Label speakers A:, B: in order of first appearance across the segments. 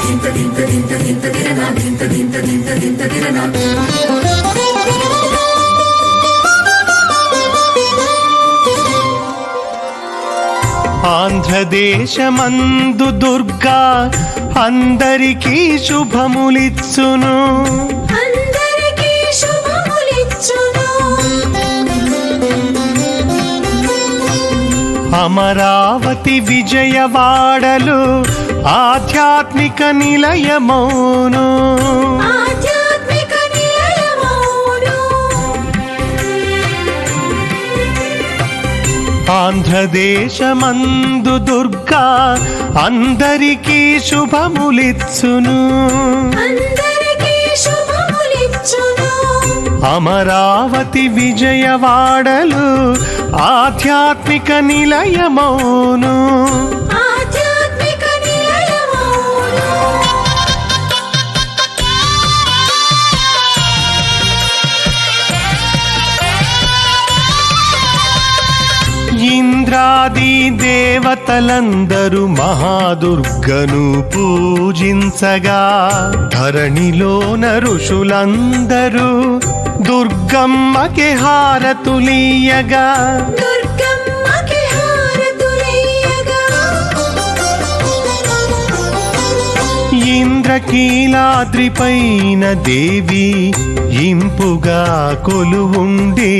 A: దింత దింత దింత దింత దిరనా దింత దింత దింత దింత దిరనా ఆంధ్రదేశమందు దుర్గా అందరికీ శుభములిచ్చును.
B: అందరికీ శుభములిచ్చును.
A: అమరావతి విజయవాడలు ఆధ్యాత్మిక నిలయమౌను. ఆంధ్రదేశమందు దుర్గా అందరికీ శుభములిచ్చును. అమరావతి విజయవాడలు ఆధ్యాత్మిక నిలయమౌను. దేవతలందరూ మహాదుర్గను పూజించగా ధరణిలోన ఋషులందరూ దుర్గమ్మకి హారతులీయగా ఇంద్రకీలాద్రిపైన దేవి ఇంపుగా కొలువుండి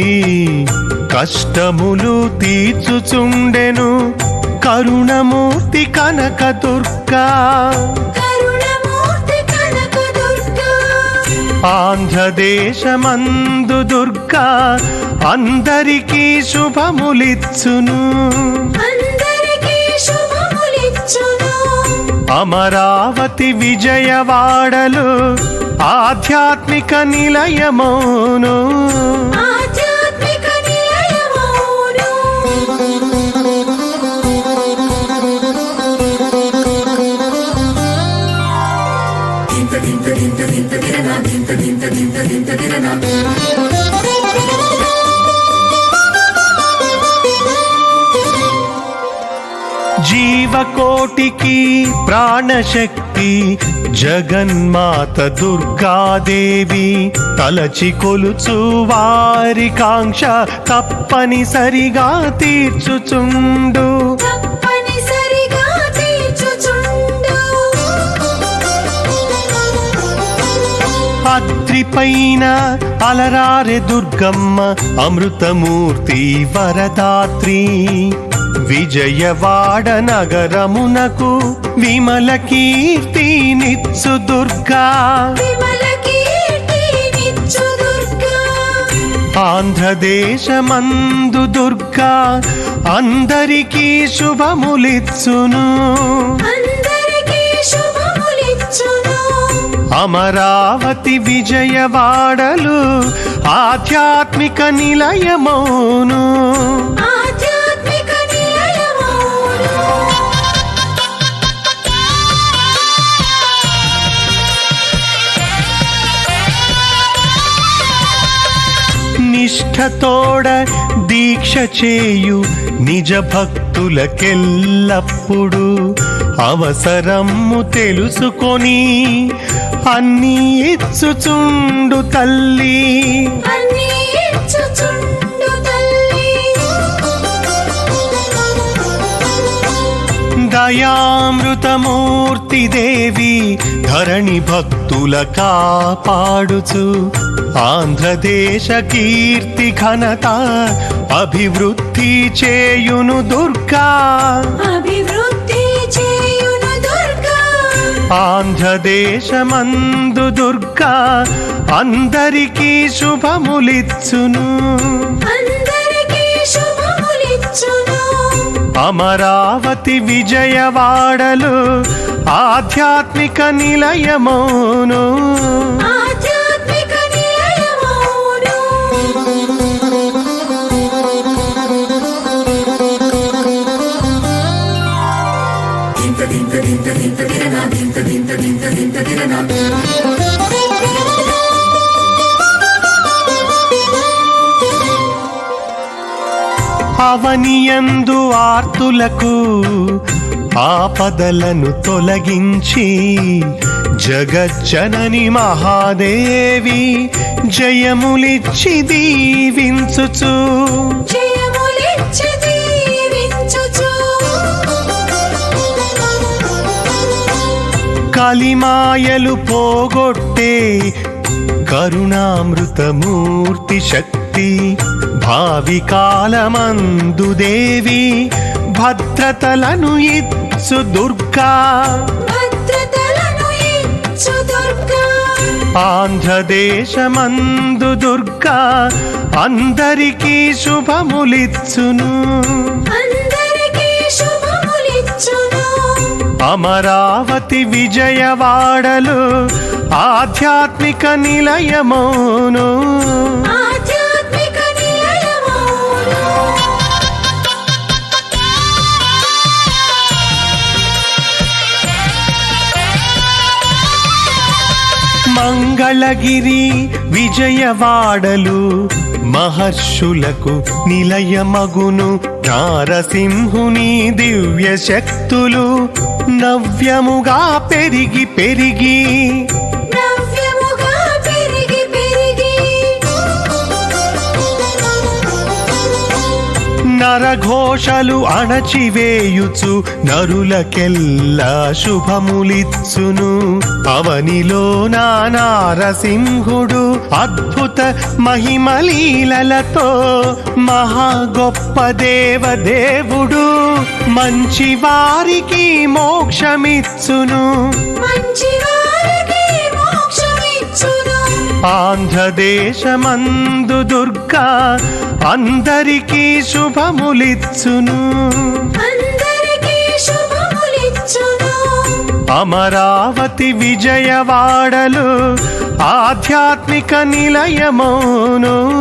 A: కష్టములు తీర్చుచుండెను కరుణమూర్తి కనకదుర్గా
B: కరుణమూర్తి కనకదుర్గా
A: ఆంధ్రదేశమందు దుర్గా అందరికీ శుభములిచ్చును.
B: అందరికీ శుభములిచ్చును
A: అమరావతి విజయవాడలు ఆధ్యాత్మిక నిలయమౌను. జీవకోటికి ప్రాణశక్తి జగన్మాత దుర్గాదేవి తలచి కొలుచు వారి కాంక్ష తప్పనిసరిగా తీర్చుచుండు. అద్రిపైన అలరారె దుర్గమ్మ అమృతమూర్తి వరదాత్రి. విజయవాడ నగరమునకు విమల కీర్తి నిత్సు దుర్గా. ఆంధ్రదేశమందు దుర్గా అందరికీ శుభములిచ్చును. అమరావతి విజయవాడలు ఆధ్యాత్మిక నిలయమౌను. నిష్ఠతోడ దీక్ష చేయు నిజ భక్తులకెల్లప్పుడు అవసరము తెలుసుకొని అన్నీ ఇచ్చుచుండు తల్లి.
B: అన్నీ ఇచ్చుచుండు తల్లి.
A: దయామృతమూర్తి దేవి ధరణి భక్తుల కాపాడుచు. ఆంధ్రదేశ కీర్తి ఘనత అభివృద్ధి చేయును దుర్గా.
B: అభివృద్ధి చేయును దుర్గా.
A: ఆంధ్రదేశమందు దుర్గా అందరికీ శుభములిచ్చును.
B: అందరికీ శుభములిచ్చును.
A: అమరావతి విజయవాడలు ఆధ్యాత్మిక నిలయమౌను.
B: దింత దింత దింత దిరనా దింత దింత దింత దింత దిరనా
A: అవనియందు ఆర్తులకు ఆపదలను తొలగించి జగజ్జనని మహాదేవి జయములిచ్చి దీవించుచు.
B: జయములిచ్చి
A: కలిమాయలు పోగొట్టే కరుణామృతమూర్తి శక్తి భావి కాలమందు దేవి భద్రతలను ఇచ్చు దుర్గా. ఆంధ్రదేశమందు దుర్గా అందరికీ శుభములిచ్చును. అమరావతి విజయవాడలు ఆధ్యాత్మిక నిలయమోను. మంగళగిరి విజయవాడలు మహర్షులకు నిలయమగును నారసింహుని దివ్య శక్తులు నవ్యముగా పెరిగి పెరిగి నరఘోషలు అణచివేయుచు నరులకెల్లా శుభములిచ్చును. అవనిలో నా నారసింహుడు అద్భుత మహిమలీలలతో మహా గొప్ప దేవదేవుడు. మంచి వారికి మోక్షమిచ్చును.
B: మంచి వారికి
A: ఆంధ్రదేశమందు దుర్గా అందరికీ శుభములిచ్చును.
B: అందరికీ శుభములిచ్చును.
A: అమరావతి విజయవాడలు ఆధ్యాత్మిక నిలయమోను.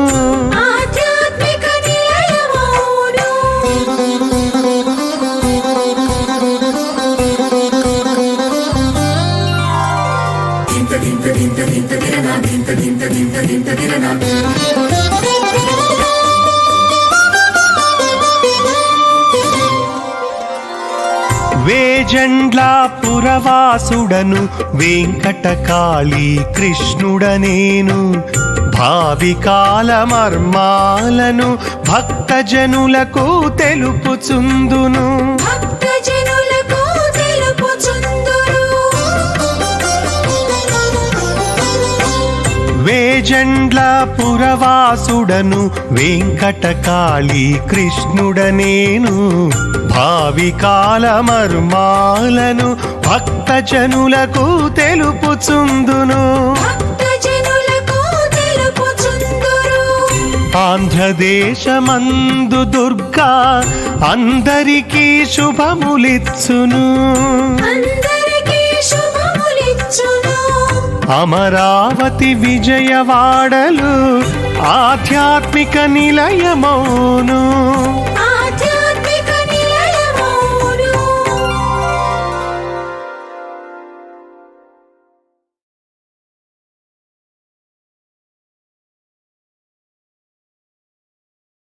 A: వేజండ్లా పురవాసుడను వెంకటకాళి కృష్ణుడనేను. భావి కాలమర్మాలను భక్తజనులకు తెలుపుచుందును. వేజండ్ల పురవాసుడను వెంకటకాళి కృష్ణుడనేను. భావి కాలమర్మాలను భక్తజనులకు తెలుపుచుందును. ఆంధ్రదేశమందు దుర్గా అందరికీ శుభములిచ్చును.
B: అందరికీ శుభములిచ్చును
A: అమరావతి విజయవాడలు ఆధ్యాత్మిక నిలయమౌను.